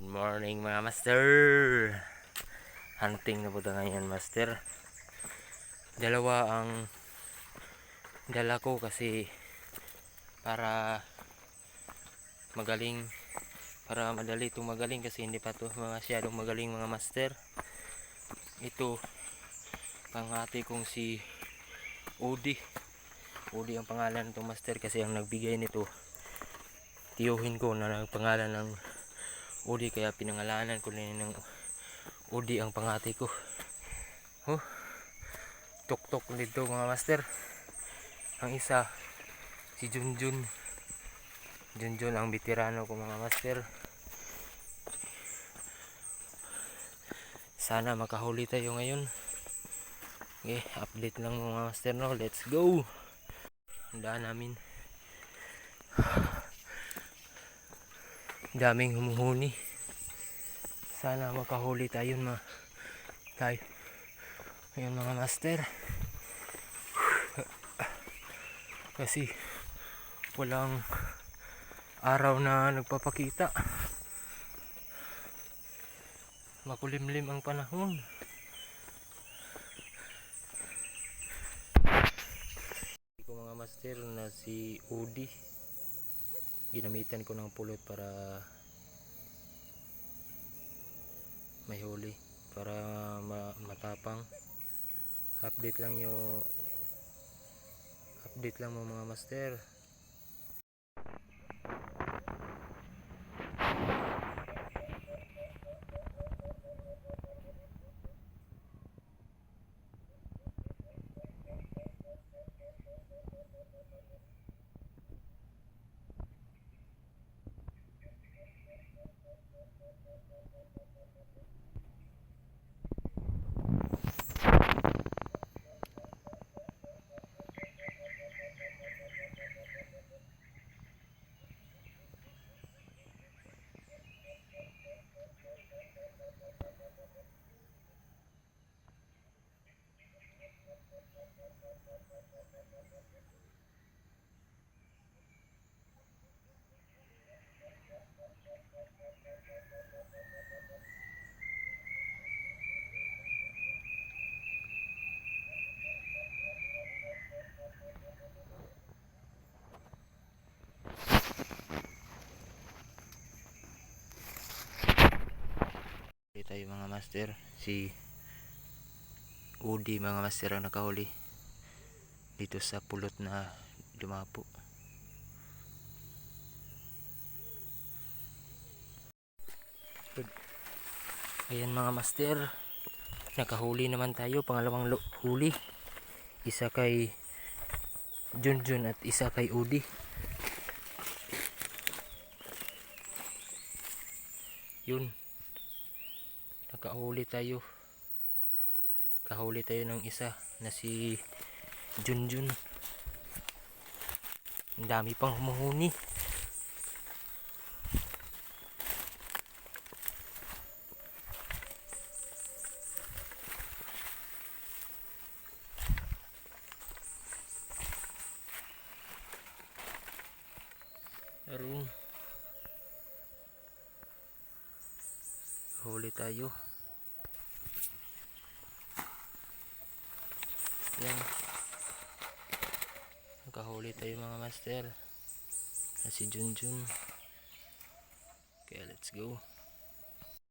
Good morning mga master. Hunting na po ngayon master. Dalawa ang dala ko kasi para magaling para madali itong magaling kasi hindi pa to masyadong magaling mga master. Ito pangati kong si Udi. Udi ang pangalan nitong master kasi ang nagbigay nito tiyuhin ko na nagpangalan ng Udi kaya pinangalanan ko rin ng Udi ang pangati ko. Oh. Tok-tok dito mga master. Ang isa si Junjun. Junjun ang veterano ko mga master. Sana makahuli tayo ngayon. Okay, update lang mga master no. Let's go. Handa namin. Daming humuhuni. Sana makahuli tayo ma tayo. Ayun mga master. Kasi walang araw na nagpapakita. Makulimlim ang panahon. Ko mga master na si Udi ginamitan ko ng pulot para may huli para ma- matapang. Update lang yung update lang mo mga master tayo mga master. Si Udi mga master ang nakahuli dito sa pulot na dumapo ayan mga master. Nakahuli naman tayo. Pangalawang huli. Isa kay Junjun at isa kay Udi. Yun nakahuli tayo kahuli tayo ng isa na si Junjun ang dami pang humuhuni Aroon. Huli tayo. Yan. Nakahuli tayo mga master. Si Junjun. Okay, let's go.